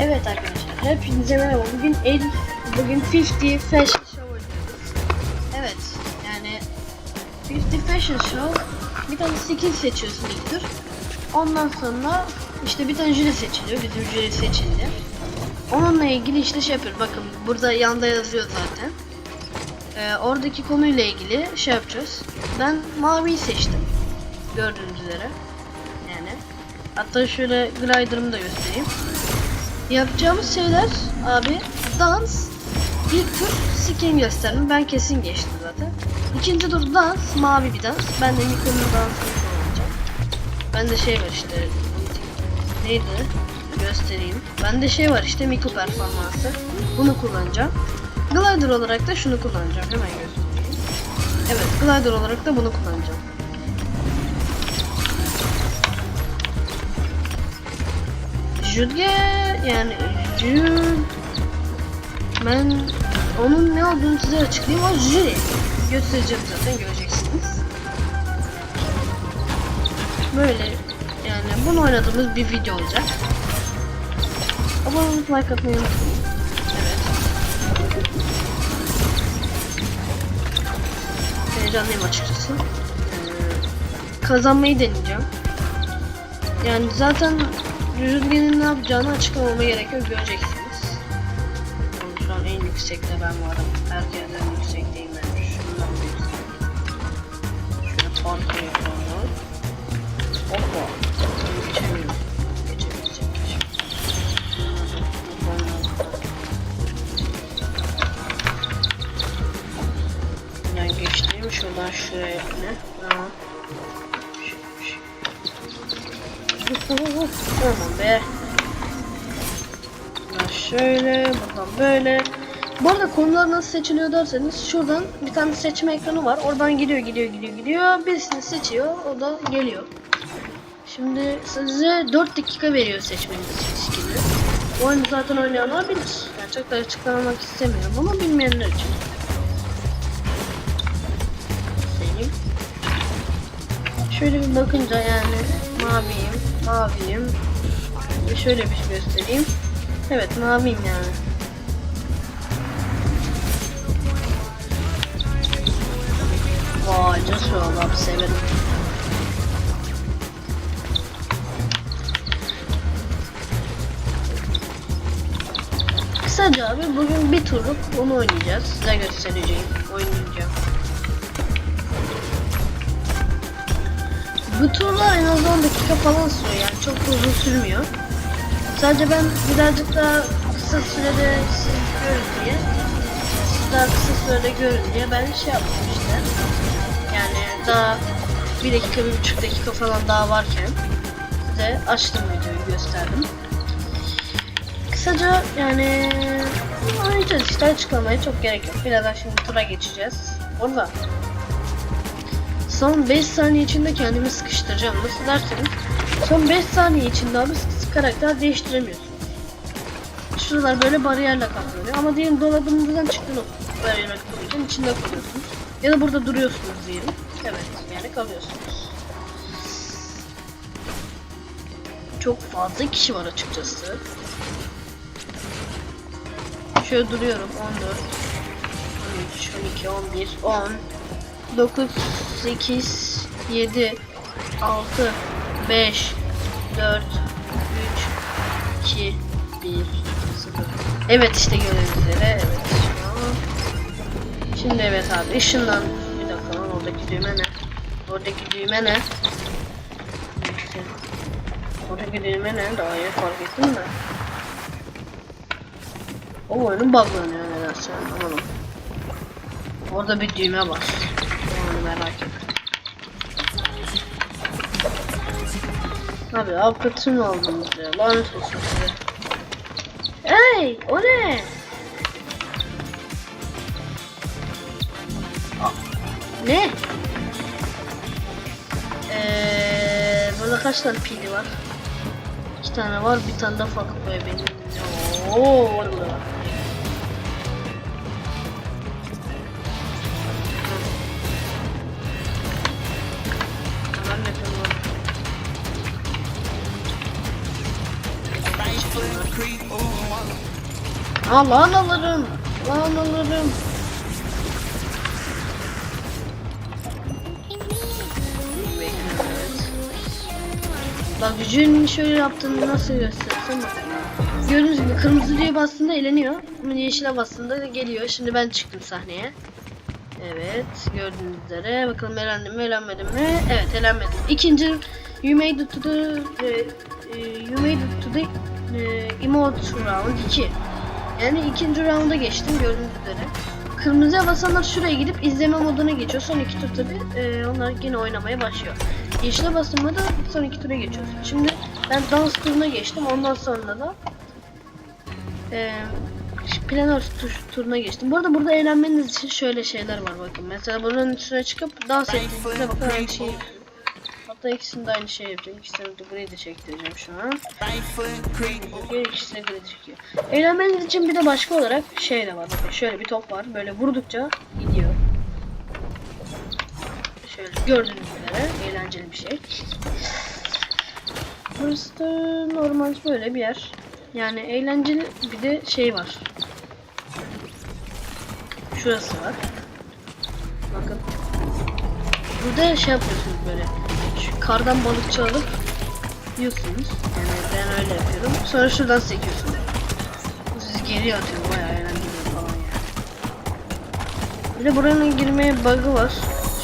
Evet arkadaşlar, hepinize merhaba. Bugün el, bugün 50 Fashion Show. Evet, yani 50 Fashion Show bir tane skin seçiyorsun ilk tur. Ondan sonra işte bir tane jüri seçiliyor, bizim jüri seçildi. Onunla ilgili işte şey yapıyor. Bakın burada yanda yazıyor zaten. Ee, oradaki konuyla ilgili şey yapacağız. Ben maviyi seçtim. Gördüğünüz üzere. Yani. Hatta şöyle glider'ımı da göstereyim. Yapacağımız şeyler abi dans, ilk tur skin gösterme. Ben kesin geçtim zaten. İkinci tur dans, mavi bir dans. Ben de Miko'nun dansını kullanacağım. Bende şey var işte. Neydi? Göstereyim. Bende şey var işte Miko performansı. Bunu kullanacağım. Glider olarak da şunu kullanacağım. Hemen göstereyim. Evet, glider olarak da bunu kullanacağım. Jülge yani Jül ben onun ne olduğunu size açıklayayım. O jüri göstereceğim zaten göreceksiniz. Böyle yani bunu oynadığımız bir video olacak. Abone olup like atmayı unutmayın. Evet. Heyecanlıyım açıkçası. Ee, kazanmayı deneyeceğim. Yani zaten Rüzgar'ın ne yapacağını açıklamama gerek yok göreceksiniz. Yani şu an en yüksekte ben varım. Herkesten yüksekteyim ben. Şundan da yüksek. Şöyle parkur yapalım. Şöyle, buradan böyle. Bu arada konular nasıl seçiliyor derseniz şuradan bir tane seçme ekranı var. Oradan gidiyor, gidiyor, gidiyor, gidiyor. Birisini seçiyor, o da geliyor. Şimdi size 4 dakika veriyor seçmeniz skill'i. Oyunu zaten oynayanlar bilir. Yani çok da açıklamak istemiyorum ama bilmeyenler için. Senin. Şöyle bir bakınca yani maviyim, maviyim. Şöyle bir şey göstereyim. Evet maviyim yani. Vay nasıl abi severim. Kısaca abi bugün bir turluk onu oynayacağız. Size göstereceğim. Oynayacağım. Bu turlar en az 10 dakika falan sürüyor yani çok uzun sürmüyor. Sadece ben birazcık daha kısa sürede siz görün diye siz daha kısa sürede görün diye ben şey yaptım işte. Yani daha bir dakika, bir buçuk dakika falan daha varken size açtım videoyu gösterdim. Kısaca yani oynayacağız işte açıklamaya çok gerek yok. Birazdan şimdi tura geçeceğiz. Orada son 5 saniye içinde kendimi sıkıştıracağım. Nasıl derseniz son 5 saniye içinde abi karakter değiştiremiyorsunuz. Şuralar böyle bariyerle kaplanıyor ama diyelim dolabınızdan çıktınız bariyer kaplanırken içinde kalıyorsunuz. Ya da burada duruyorsunuz diyelim. Evet yani kalıyorsunuz. Çok fazla kişi var açıkçası. Şöyle duruyorum 14 13 12 11 10 9 8 7 6 5 4 3 2 1 0 Evet işte gördüğünüz üzere evet Şimdi evet abi ışından bir dakika lan oradaki düğme ne? Oradaki düğme ne? Oradaki düğme ne? Daha iyi fark ettim de. O oyunun buglanıyor nedense anlamadım. Orada bir düğme var. Onu merak ettim. Abi avukatı mı aldınız ya? Lanet olsun size. Hey! O ne? Aa, ne? Eee burada kaç tane pili var? İki tane var, bir tane de farklı böyle benim. Oo, orada. Aa alırım. Lan alırım. Bak gücün şöyle yaptığını nasıl göstersem. Gördüğünüz gibi kırmızı diye bastığında eğleniyor. Yeşile bastığında da geliyor. Şimdi ben çıktım sahneye. Evet gördüğünüz üzere. Bakalım elendim mi elenmedim mi? Evet elenmedim. İkinci You made it to the e, e, You made it to the e, emote round 2. Yani ikinci rounda geçtim gördüğünüz üzere. Kırmızıya basanlar şuraya gidip izleme moduna geçiyor. Son iki tur tabi e, onlar yine oynamaya başlıyor. Yeşile basınca da son iki tura geçiyorsun. Şimdi ben dans turuna geçtim. Ondan sonra da e, planör tuş, turuna geçtim. Bu arada burada eğlenmeniz için şöyle şeyler var bakın. Mesela buranın üstüne çıkıp dans ettiğinizde bakın aynı şeyi Hatta ikisini de aynı şey yapacağım. İkisini de grid çektireceğim şu an. Çekiyor, ikisi de grid çekiyor. Eğlenmeniz için bir de başka olarak şey de var. Bakın şöyle bir top var. Böyle vurdukça gidiyor. Şöyle gördüğünüz üzere eğlenceli bir şey. Burası da normal böyle bir yer. Yani eğlenceli bir de şey var. Şurası var. Bakın. Burada şey yapıyorsunuz böyle. Kardan balıkçı alıp yiyorsunuz. Yani ben öyle yapıyorum. Sonra şuradan sekiyorsunuz. Bu sizi geri atıyor. Bayağı eğlenceli falan yani. Bir de buranın girmeye bug'ı var.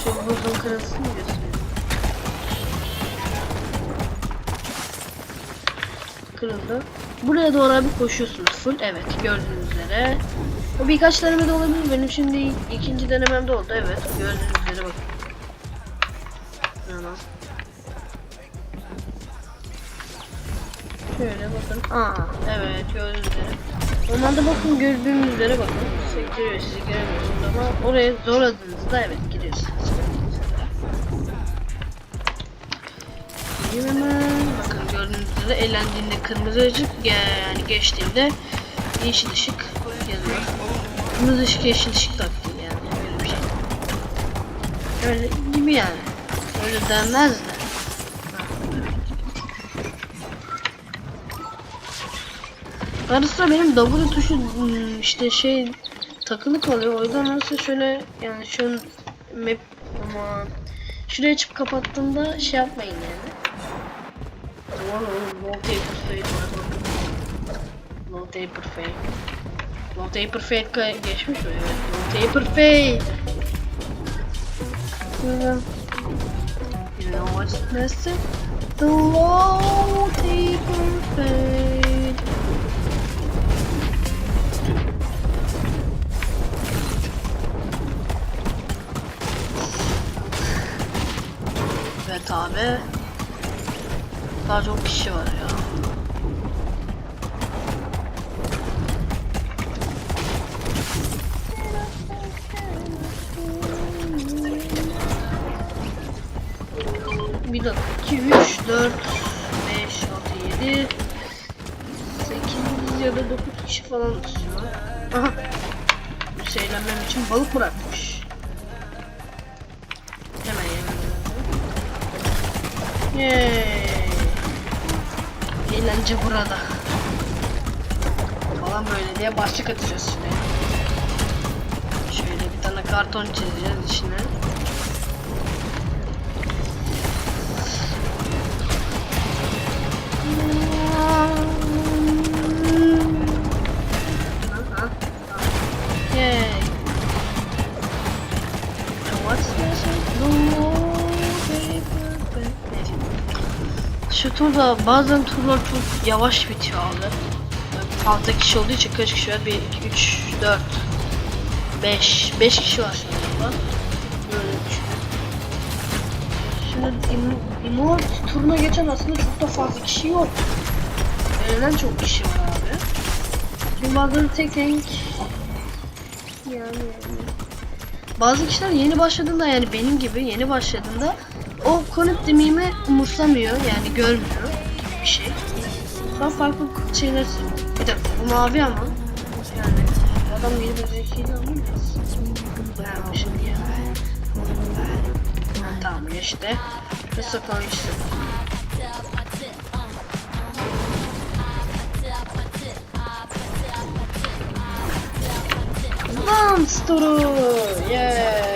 Şu buzun kırılsın gösteriyor? Kırıldı. Buraya doğru abi koşuyorsunuz full. Evet gördüğünüz üzere. O birkaç denemede olabilir. Benim şimdi ikinci denememde oldu. Evet gördüğünüz Şöyle bakın. Aa evet gördüğünüz üzere. Normalde bakın gördüğünüz üzere bakın. Sektiriyor sizi göremiyorsunuz ama oraya zorladığınızda evet giriyorsunuz. Gideyim hemen. Bakın gördüğünüz üzere eğlendiğinde kırmızı ışık yani geçtiğimde yeşil ışık yazıyor. Kırmızı ışık yeşil ışık taktiği yani böyle bir şey. Öyle gibi yani. Öyle denmez de. Ara sıra benim W tuşu hmm, işte şey takılı kalıyor. O yüzden arası şöyle yani şu map ama şuraya açıp kapattığımda şey yapmayın yani. Wallpaper fade var. Wallpaper fade. Wallpaper fade geçmiş mi? Evet. Wallpaper fade. You know what's missing? The wallpaper fade. Evet abi. Daha çok kişi var ya. Bir dakika. 2, 3, 4, 5, 6, 7, 8 ya da 9 kişi falan tutuyor. Aha. Bu seyirlenmem için balık bırakmış. Yay. Eğlence burada. Falan böyle diye başlık atacağız şimdi. Şöyle bir tane karton çizeceğiz içine. Şu turda bazen turlar çok yavaş bitiyor abi. Fazla kişi olduğu için kaç kişi var? 1, 2, 3, 4, 5. 5 kişi var burada. Böyle. Şimdi im- Immort turuna geçen aslında çok da fazla kişi yok. Ölen çok kişi var abi. Çünkü bazen tek renk yani, yani. Bazı kişiler yeni başladığında yani benim gibi yeni başladığında o konut demeyimi umursamıyor yani görmüyor gibi bir şey. Sonra farklı şeyler söylüyor. Bir dakika bu mavi ama yani adam benim özelliğini anlamaz. Beğenmişim diye. Ha, tamam işte. Ve sokağa işte. Monstro! Yeah!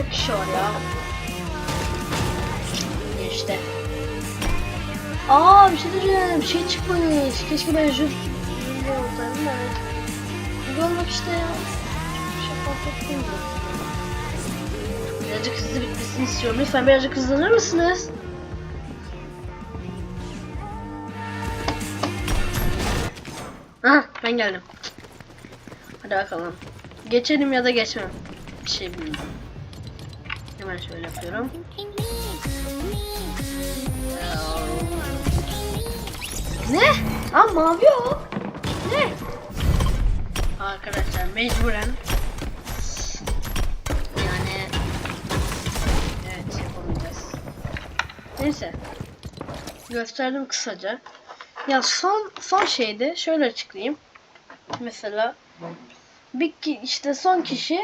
Birazcık kişi var ya. İşte. Aa bir şey diyeceğim. Bir şey çıkmış. Keşke ben jüt jüt olsaydım da. Jüt olmak işte ya. Bir şey ettim. Birazcık hızlı bitmesini istiyorum. Lütfen birazcık hızlanır mısınız? Aha ben geldim. Hadi bakalım. Geçelim ya da geçmem. Bir şey bilmiyorum. Hemen şöyle yapıyorum. Ne? Aa mavi yok. Ne? Arkadaşlar mecburen yani evet yapamayacağız. Neyse. Gösterdim kısaca. Ya son son şeyde şöyle açıklayayım. Mesela bir ki işte son kişi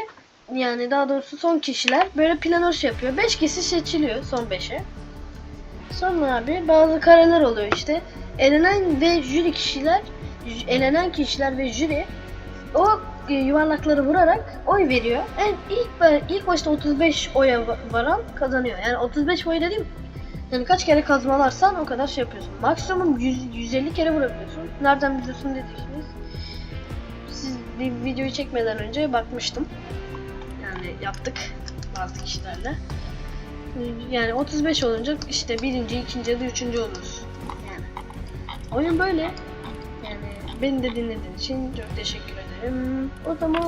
yani daha doğrusu son kişiler böyle planör yapıyor. 5 kişi seçiliyor son 5'e. Sonra abi bazı kareler oluyor işte. Elenen ve jüri kişiler elenen kişiler ve jüri o e, yuvarlakları vurarak oy veriyor. En ilk ilk başta 35 oya va- varan kazanıyor. Yani 35 oy dediğim yani kaç kere kazmalarsan o kadar şey yapıyorsun. Maksimum 100, 150 kere vurabiliyorsun. Nereden biliyorsun dediyseniz. Siz bir videoyu çekmeden önce bakmıştım. Yani yaptık bazı kişilerle. Yani 35 olunca işte birinci, ikinci ya da üçüncü oluruz. Yani oyun böyle. Yani beni de dinlediğin için çok teşekkür ederim. O zaman